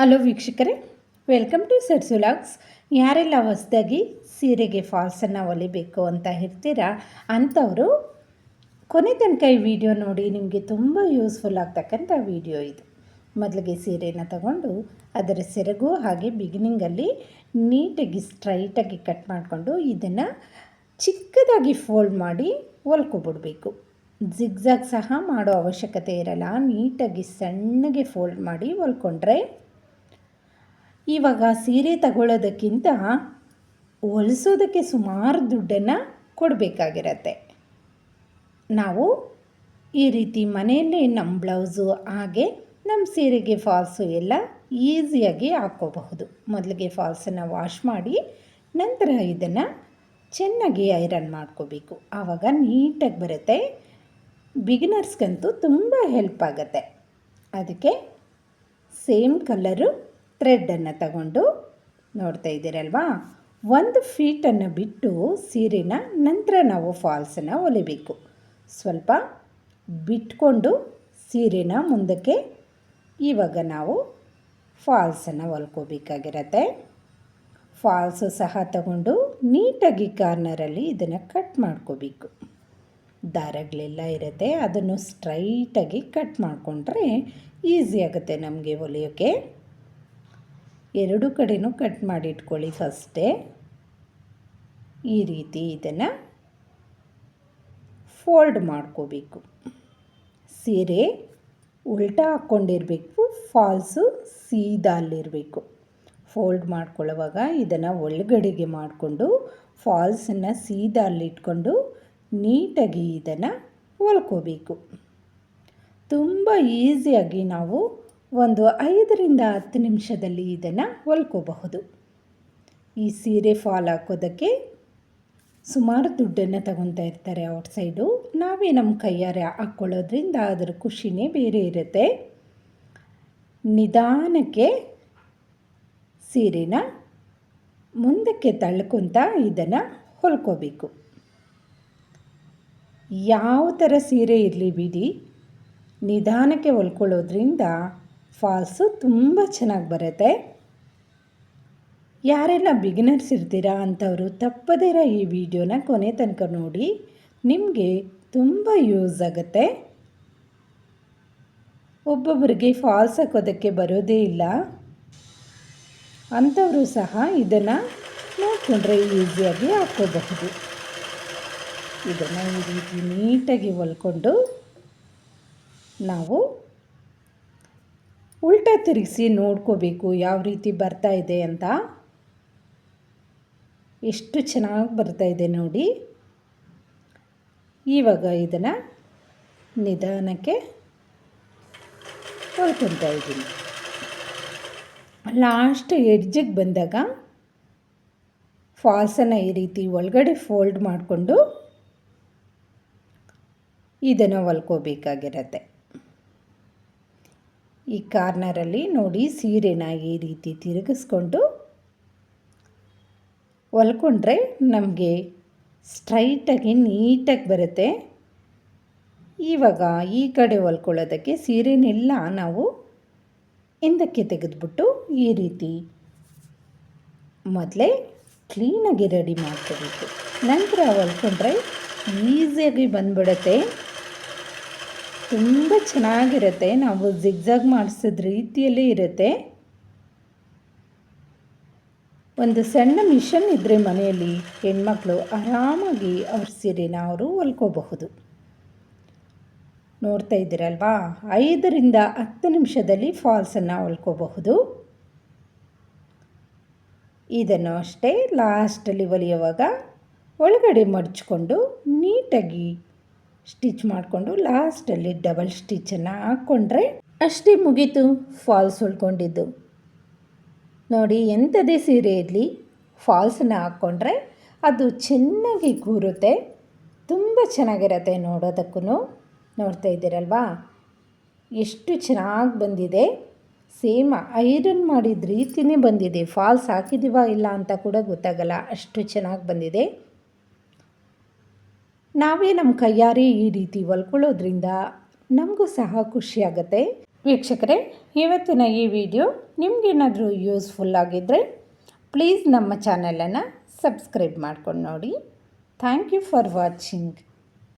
Hello ವೀಕ್ಷಕರೇ welcome to ಸರ್ಸುಲಾಗ್ಸ್ ಯಾರೆಲ್ಲ ಹೊಸದಾಗಿ ಸೀರೆಗೆ ಫಾಲ್ಸನ್ನು ಹೊಲಿಬೇಕು ಅಂತ ಇರ್ತೀರಾ ಅಂಥವರು ಕೊನೆ ತನಕ ಈ ವಿಡಿಯೋ ನೋಡಿ ನಿಮಗೆ ತುಂಬ ಯೂಸ್ಫುಲ್ ಆಗ್ತಕ್ಕಂಥ ವಿಡಿಯೋ ಇದು. ಮೊದಲಿಗೆ ಸೀರೆನ ತಗೊಂಡು ಅದರ ಸೆರಗು ಹಾಗೆ ಬಿಗಿನಿಂಗಲ್ಲಿ ನೀಟಾಗಿ ಸ್ಟ್ರೈಟಾಗಿ ಕಟ್ ಮಾಡಿಕೊಂಡು ಇದನ್ನು ಚಿಕ್ಕದಾಗಿ ಫೋಲ್ಡ್ ಮಾಡಿ ಹೊಲ್ಕೊಬಿಡ್ಬೇಕು. ಜಿಗ್ಜಾಗ್ ಸಹ ಮಾಡೋ ಅವಶ್ಯಕತೆ ಇರಲ್ಲ, ನೀಟಾಗಿ ಸಣ್ಣಗೆ ಫೋಲ್ಡ್ ಮಾಡಿ ಹೊಲ್ಕೊಂಡ್ರೆ ಇವಾಗ ಸೀರೆ ತಗೊಳ್ಳೋದಕ್ಕಿಂತ ಹೊಲಿಸೋದಕ್ಕೆ ಸುಮಾರು ದುಡ್ಡನ್ನು ಕೊಡಬೇಕಾಗಿರತ್ತೆ. ನಾವು ಈ ರೀತಿ ಮನೆಯಲ್ಲೇ ನಮ್ಮ ಬ್ಲೌಸು, ಹಾಗೆ ನಮ್ಮ ಸೀರೆಗೆ ಫಾಲ್ಸು ಎಲ್ಲ ಈಸಿಯಾಗಿ ಹಾಕ್ಕೋಬಹುದು. ಮೊದಲಿಗೆ ಫಾಲ್ಸನ್ನು ವಾಶ್ ಮಾಡಿ ನಂತರ ಇದನ್ನು ಚೆನ್ನಾಗಿ ಐರನ್ ಮಾಡ್ಕೋಬೇಕು. ಆವಾಗ ನೀಟಾಗಿ ಬರುತ್ತೆ. ಬಿಗಿನರ್ಸ್ಗಂತೂ ತುಂಬ ಹೆಲ್ಪ್ ಆಗುತ್ತೆ. ಅದಕ್ಕೆ ಸೇಮ್ ಕಲರು ಥ್ರೆಡ್ಡನ್ನು ತಗೊಂಡು ನೋಡ್ತಾ ಇದ್ದೀರಲ್ವಾ? ಒಂದು ಫೀಟನ್ನು ಬಿಟ್ಟು ಸೀರೆನ ನಂತರ ನಾವು ಫಾಲ್ಸನ್ನು ಹೊಲಿಬೇಕು ಸ್ವಲ್ಪ ಬಿಟ್ಕೊಂಡು ಸೀರೆನ ಮುಂದಕ್ಕೆ ಇವಾಗ ನಾವು ಫಾಲ್ಸನ್ನು ಹೊಲ್ಕೋಬೇಕಾಗಿರತ್ತೆ ಫಾಲ್ಸು ಸಹ ತಗೊಂಡು ನೀಟಾಗಿ ಕಾರ್ನರಲ್ಲಿ ಇದನ್ನು ಕಟ್ ಮಾಡ್ಕೋಬೇಕು. ದಾರಗಳೆಲ್ಲ ಇರುತ್ತೆ, ಅದನ್ನು ಸ್ಟ್ರೈಟಾಗಿ ಕಟ್ ಮಾಡಿಕೊಂಡ್ರೆ ಈಸಿ ಆಗುತ್ತೆ ನಮಗೆ ಹೊಲಿಯೋಕ್ಕೆ ಎರಡು ಕಡೆನೂ ಕಟ್ ಮಾಡಿ ಇಟ್ಕೊಳ್ಳಿ ಫಸ್ಟೇ. ಈ ರೀತಿ ಇದನ್ನು ಫೋಲ್ಡ್ ಮಾಡ್ಕೋಬೇಕು. ಸೀರೆ ಉಲ್ಟಾ ಹಾಕ್ಕೊಂಡಿರಬೇಕು ಫಾಲ್ಸು ಸೀದಾ ಅಲ್ಲಿರಬೇಕು. ಫೋಲ್ಡ್ ಮಾಡ್ಕೊಳ್ಳುವಾಗ ಇದನ್ನು ಒಳಗಡೆಗೆ ಮಾಡಿಕೊಂಡು ಫಾಲ್ಸನ್ನು ಸೀದಾ ಅಲ್ಲಿಟ್ಕೊಂಡು ನೀಟಾಗಿ ಇದನ್ನು ಹೊಲ್ಕೋಬೇಕು. ತುಂಬ ಈಸಿಯಾಗಿ ನಾವು ಒಂದು ಐದರಿಂದ ಹತ್ತು ನಿಮಿಷದಲ್ಲಿ ಇದನ್ನು ಹೊಲ್ಕೋಬಹುದು ಈ ಸೀರೆ ಫಾಲ್ ಹಾಕೋದಕ್ಕೆ ಸುಮಾರು ದುಡ್ಡನ್ನು ತಗೊತಾ ಇರ್ತಾರೆ ಔಟ್ಸೈಡು ನಾವೇ ನಮ್ಮ ಕೈಯಾರೆ ಹಾಕ್ಕೊಳ್ಳೋದ್ರಿಂದ ಅದರ ಖುಷಿನೇ ಬೇರೆ ಇರುತ್ತೆ. ನಿಧಾನಕ್ಕೆ ಸೀರೆನ ಮುಂದಕ್ಕೆ ತಳ್ಕೊತ ಇದನ್ನು ಹೊಲ್ಕೋಬೇಕು. ಯಾವ ಥರ ಸೀರೆ ಇರಲಿ ಬಿಡಿ, ನಿಧಾನಕ್ಕೆ ಹೊಲ್ಕೊಳ್ಳೋದ್ರಿಂದ ಫಾಲ್ಸು ತುಂಬ ಚೆನ್ನಾಗಿ ಬರುತ್ತೆ. ಯಾರೆಲ್ಲ ಬಿಗಿನರ್ಸ್ ಇರ್ತೀರಾ ಅಂಥವರು ತಪ್ಪದಿರ ಈ ವಿಡಿಯೋನ ಕೊನೆ ತನಕ ನೋಡಿ. ನಿಮಗೆ ತುಂಬ ಯೂಸ್ ಆಗುತ್ತೆ. ಒಬ್ಬೊಬ್ಬರಿಗೆ ಫಾಲ್ಸ್ ಹಾಕೋದಕ್ಕೆ ಬರೋದೇ ಇಲ್ಲ. ಅಂಥವರು ಸಹ ಇದನ್ನು ನೋಡಿಕೊಂಡ್ರೆ ಈಸಿಯಾಗಿ ಹಾಕ್ಕೋಬಹುದು ಇದನ್ನು ಈ ರೀತಿ ನೀಟಾಗಿ ಹೊಲ್ಕೊಂಡು ನಾವು ಉಲ್ಟಾ ತಿರುಗಿಸಿ ನೋಡ್ಕೋಬೇಕು ಯಾವ ರೀತಿ ಬರ್ತಾ ಇದೆ ಅಂತ. ಎಷ್ಟು ಚೆನ್ನಾಗಿ ಬರ್ತಾ ಇದೆ ನೋಡಿ. ಇವಾಗ ಇದನ್ನು ನಿಧಾನಕ್ಕೆ ಹೊಳ್ಕೊತಾ ಇದ್ದೀನಿ. ಲಾಸ್ಟ್ ಎಡ್ಜಿಗೆ ಬಂದಾಗ ಫಾಲ್ಸನ್ನು ಈ ರೀತಿ ಒಳಗಡೆ ಫೋಲ್ಡ್ ಮಾಡಿಕೊಂಡು ಇದನ್ನು ಹೊಲ್ಕೋಬೇಕಾಗಿರತ್ತೆ. ಈ ಕಾರ್ನರಲ್ಲಿ ನೋಡಿ ಸೀರೆನ ಈ ರೀತಿ ತಿರುಗಿಸ್ಕೊಂಡು ಹೊಲ್ಕೊಂಡ್ರೆ ನಮಗೆ ಸ್ಟ್ರೈಟಾಗಿ ನೀಟಾಗಿ ಬರುತ್ತೆ. ಇವಾಗ ಈ ಕಡೆ ಹೊಲ್ಕೊಳ್ಳೋದಕ್ಕೆ ಸೀರೆನೆಲ್ಲ ನಾವು ಹಿಂದಕ್ಕೆ ತೆಗೆದುಬಿಟ್ಟು ಈ ರೀತಿ ಮೊದಲೇ ಕ್ಲೀನಾಗಿ ರೆಡಿ ಮಾಡ್ಕೋಬೇಕು. ನಂತರ ಹೊಲ್ಕೊಂಡ್ರೆ ಈಸಿಯಾಗಿ ಬಂದ್ಬಿಡುತ್ತೆ. ತುಂಬ ಚೆನ್ನಾಗಿರುತ್ತೆ. ನಾವು ಜಿಗ್ಜಾಗ್ ಮಾಡಿಸಿದ ರೀತಿಯಲ್ಲೇ ಇರುತ್ತೆ. ಒಂದು ಸಣ್ಣ ಮಿಷನ್ ಇದ್ದರೆ ಮನೆಯಲ್ಲಿ ಹೆಣ್ಮಕ್ಳು ಆರಾಮಾಗಿ ಅವ್ರ ಸೀರೆನ ಅವರು ಹೊಲ್ಕೋಬಹುದು. ನೋಡ್ತಾ ಇದ್ದೀರಲ್ವಾ? ಐದರಿಂದ ಹತ್ತು ನಿಮಿಷದಲ್ಲಿ ಫಾಲ್ಸನ್ನು ಹೊಲ್ಕೋಬಹುದು. ಇದನ್ನು ಅಷ್ಟೇ ಲಾಸ್ಟಲ್ಲಿ ಒಲಿಯುವಾಗ ಒಳಗಡೆ ಮಡಚ್ಕೊಂಡು ನೀಟಾಗಿ ಸ್ಟಿಚ್ ಮಾಡಿಕೊಂಡು ಲಾಸ್ಟಲ್ಲಿ ಡಬಲ್ ಸ್ಟಿಚನ್ನು ಹಾಕ್ಕೊಂಡ್ರೆ ಅಷ್ಟೇ ಮುಗೀತು, ಫಾಲ್ಸ್ ಉಳ್ಕೊಂಡಿದ್ದು. ನೋಡಿ, ಎಂಥದೇ ಸೀರೆ ಇರಲಿ ಫಾಲ್ಸನ್ನು ಹಾಕ್ಕೊಂಡ್ರೆ ಅದು ಚೆನ್ನಾಗಿ ಕೂರುತ್ತೆ. ತುಂಬ ಚೆನ್ನಾಗಿರತ್ತೆ ನೋಡೋದಕ್ಕೂ ನೋಡ್ತಾ ಇದ್ದೀರಲ್ವಾ? ಎಷ್ಟು ಚೆನ್ನಾಗಿ ಬಂದಿದೆ. ಸೇಮ್ ಐರನ್ ಮಾಡಿದ ರೀತಿಯೇ ಬಂದಿದೆ. ಫಾಲ್ಸ್ ಹಾಕಿದ್ದೀವ ಇಲ್ಲ ಅಂತ ಕೂಡ ಗೊತ್ತಾಗಲ್ಲ. ಅಷ್ಟು ಚೆನ್ನಾಗಿ ಬಂದಿದೆ. ನಾವೇ ನಮ್ಮ ಕೈಯಾರೆ ಈ ರೀತಿ ಹೊಲ್ಕೊಳ್ಳೋದ್ರಿಂದ ನಮಗೂ ಸಹ ಖುಷಿಯಾಗತ್ತೆ. ವೀಕ್ಷಕರೇ, ಇವತ್ತಿನ ಈ ವಿಡಿಯೋ ನಿಮಗೇನಾದರೂ ಯೂಸ್ಫುಲ್ ಆಗಿದ್ದರೆ ಪ್ಲೀಸ್ ನಮ್ಮ ಚಾನಲನ್ನು ಸಬ್ಸ್ಕ್ರೈಬ್ ಮಾಡ್ಕೊಂಡು ನೋಡಿ. Thank you for watching.